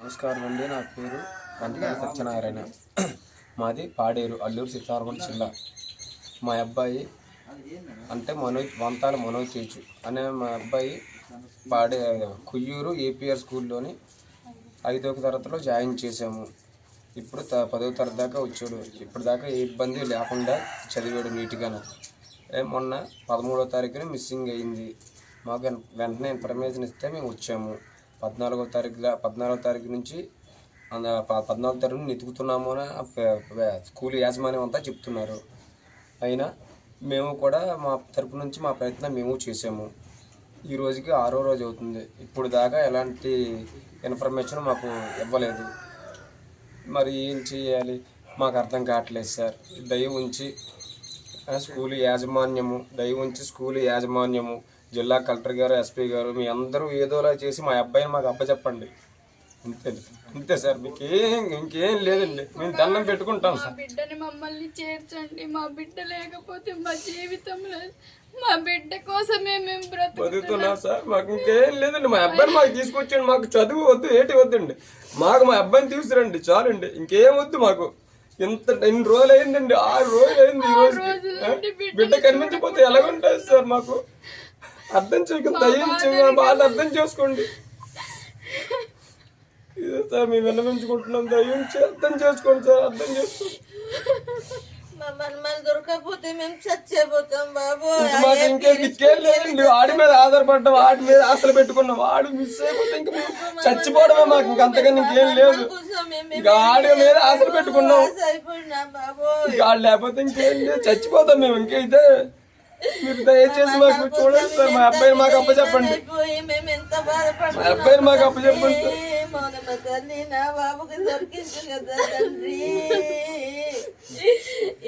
నమస్కారం అండి నా పేరు వంటగా సత్యనారాయణ. మాది పాడేరు అల్లూరు సీతారామం జిల్లా. మా అబ్బాయి అంటే మనోజ్ వంతాల మనోజ్ తేజు అనే మా అబ్బాయి పాడే కుయ్యూరు ఏపీఆర్ స్కూల్లోని ఐదో తరగతిలో జాయిన్ చేశాము. ఇప్పుడు త పదో తరగతి దాకా వచ్చాడు. ఇప్పుడు దాకా ఏ ఇబ్బంది లేకుండా చదివాడు నీట్గాను. మొన్న పదమూడో తారీఖున మిస్సింగ్ అయింది. మాకు వెన్- వెంటనే ఇన్ఫర్మేషన్ ఇస్తే మేము వచ్చాము. పద్నాలుగో తారీఖు పద్నాలుగో తారీఖు నుంచి అంద- ప- పద్నాలుగో తారీఖు వెతుకుతున్నాము అని స్కూల్ యాజమాన్యం అంతా చెప్తున్నారు. అయినా మేము కూడా మా తరపు నుంచి మా ప్రయత్నం మేము చేసాము ఈ రోజుకి ఆరో రోజు అవుతుంది. ఇప్పుడు దాకా ఎలాంటి ఇన్ఫర్మేషన్ మాకు ఇవ్వలేదు. మరి ఏం చేయాలి? మాకు అర్థం కావట్లేదు సార్. దయ ఉంచి స్కూల్ యాజమాన్యము దయ ఉంచి స్కూల్ యాజమాన్యము జిల్లా కలెక్టర్ గారు ఎస్పీ గారు మీ అందరూ ఏదోలా చేసి మా అబ్బాయిని మాకు అప్పచెప్పండి. అంతే అంతే సార్ మీకు ఏం ఇంకేం లేదండి. మేము దండం పెట్టుకుంటాం సార్. బిడ్డని మమ్మల్ని చేర్చండి. మా బిడ్డ లేకపోతే మా జీవితం లేదు మా బిడ్డ కోసమే మేము బ్రతుకుతున్నాం. సార్ మాకు ఇంకేం లేదండి. మా అబ్బాయిని మాకు తీసుకొచ్చండి మాకు చదువు వద్దు ఏటి వద్దండి. మాకు మా అబ్బాయిని తీసుకురండి చాలండి. ఇంకేం వద్దు మాకు. ఇంత ఎన్ని రోజులు అయిందండి ఆరు రోజులు అయింది ఈ రోజు బిడ్డ కనిపించకపోతే ఎలాగుంటుంది సార్ మాకు? అర్థం చేయక దయించి వాళ్ళు అర్థం చేసుకోండి. ఇదే సార్ మేము విన్నవించుకుంటున్నాం అర్థం చేసుకోండి సార్ అర్థం చేసుకోండి. మా మనమలు దొరకకపోతే మేము చచ్చేపోతాం బాబు. ఇంక మాకు ఇంకేం దిక్కేం లేదండి. వాడి మీద ఆధారపడ్డాం వాడి మీద ఆశలు పెట్టుకున్నాం. వాడు మిస్ అయిపోతే ఇంక మేము చచ్చిపోవడమే మాకు. ఇంక అంతకన్నా ఇంకేం లేదు. ఇంక ఆడి మీద ఆశలు పెట్టుకున్నాం. అయిపోయినా బాబు. ఇంక ఆడు లేకపోతే ఇంకేం లేదు. చచ్చిపోతాం మేము. ఇంకైతే మీరు దయచేసి మాకు చూడండి సార్. మా అబ్బాయిని మాకు అప్పచెప్పండి. మా అబ్బాయిని మాకు అప్పచెప్పండి. సార్ తల్లి నా బాబుకి దొరికించు కదా తండ్రి